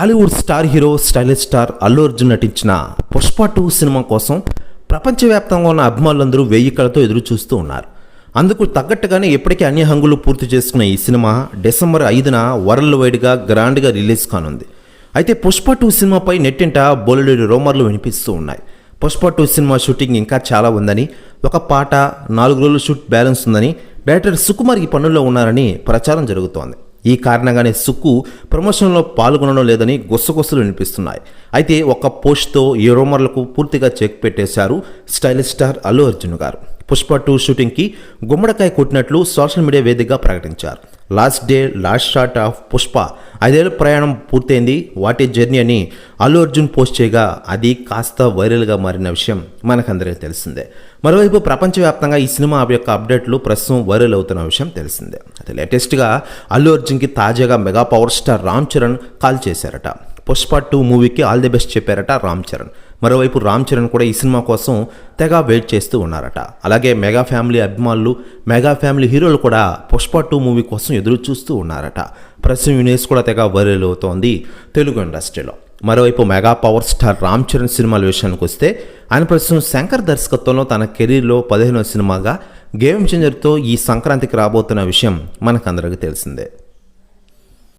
Tollywood star hero stylish star Allu Arjun నటించిన Pushpa two cinema కోసం ప్రపంచవ్యాప్తంగా ఉన్న అభిమానులందరూ వెయ్యి కళతో ఎదురు చూస్తూ ఉన్నారు. అందుకు తగ్గట్టుగానే ఇప్పటికే అన్ని హంగులు పూర్తి చేసుకున్న ఈ సినిమా డిసెంబర్ ఐదున వరల్డ్ వైడ్గా గ్రాండ్గా రిలీజ్ కానుంది. అయితే పుష్ప టూ సినిమాపై నెట్టింట బోలెడు రోమర్లు వినిపిస్తూ ఉన్నాయి. పుష్ప టూ సినిమా షూటింగ్ ఇంకా చాలా ఉందని ఒక పాట నాలుగు రోజులు షూట్ బ్యాలెన్స్ ఉందని డైరెక్టర్ సుకుమార్ ఈ పనుల్లో ఉన్నారని ప్రచారం జరుగుతోంది. ఈ కారణంగానే సుక్కు ప్రమోషన్లో పాల్గొనడం లేదని గుసగుసలు వినిపిస్తున్నాయి. అయితే ఒక పోస్ట్తో ఈ రూమర్లకు పూర్తిగా చెక్ పెట్టేశారు స్టైలిష్ స్టార్ అల్లు అర్జున్ గారు. పుష్ప టూ షూటింగ్కి గుమ్మడికాయ కొట్టినట్లు సోషల్ మీడియా వేదికగా ప్రకటించారు. Last day last shot of Pushpa. ఐదేళ్ళ ప్రయాణం పూర్తయింది. వాటి జర్నీ అని అల్లు అర్జున్ పోస్ట్ చేయగా అది కాస్త వైరల్గా మారిన విషయం మనకందరికీ తెలిసిందే. మరోవైపు ప్రపంచవ్యాప్తంగా ఈ సినిమా యొక్క అప్డేట్లు ప్రస్తుతం వైరల్ అవుతున్న విషయం తెలిసిందే. అది లేటెస్ట్గా అల్లు అర్జున్కి తాజాగా mega power star Ram Charan call చేశారట. పుష్ప టూ మూవీకి ఆల్ ది బెస్ట్ చెప్పారట రామ్ చరణ్. మరోవైపు రామ్ చరణ్ కూడా ఈ సినిమా కోసం తెగ వెయిట్ చేస్తూ ఉన్నారట. అలాగే మెగా ఫ్యామిలీ అభిమానులు మెగా ఫ్యామిలీ హీరోలు కూడా పుష్ప టూ మూవీ కోసం ఎదురు చూస్తూ ఉన్నారట. ప్రస్తుతం యూనిస్ కూడా తెగ వైరల్ అవుతోంది తెలుగు ఇండస్ట్రీలో. మరోవైపు mega power star Ram Charan సినిమాల విషయానికి వస్తే ఆయన ప్రస్తుతం శంకర్ దర్శకత్వంలో తన కెరీర్లో పదిహేనో సినిమాగా గేమ్ చేంజర్తో ఈ సంక్రాంతికి రాబోతున్న విషయం మనకందరికీ తెలిసిందే.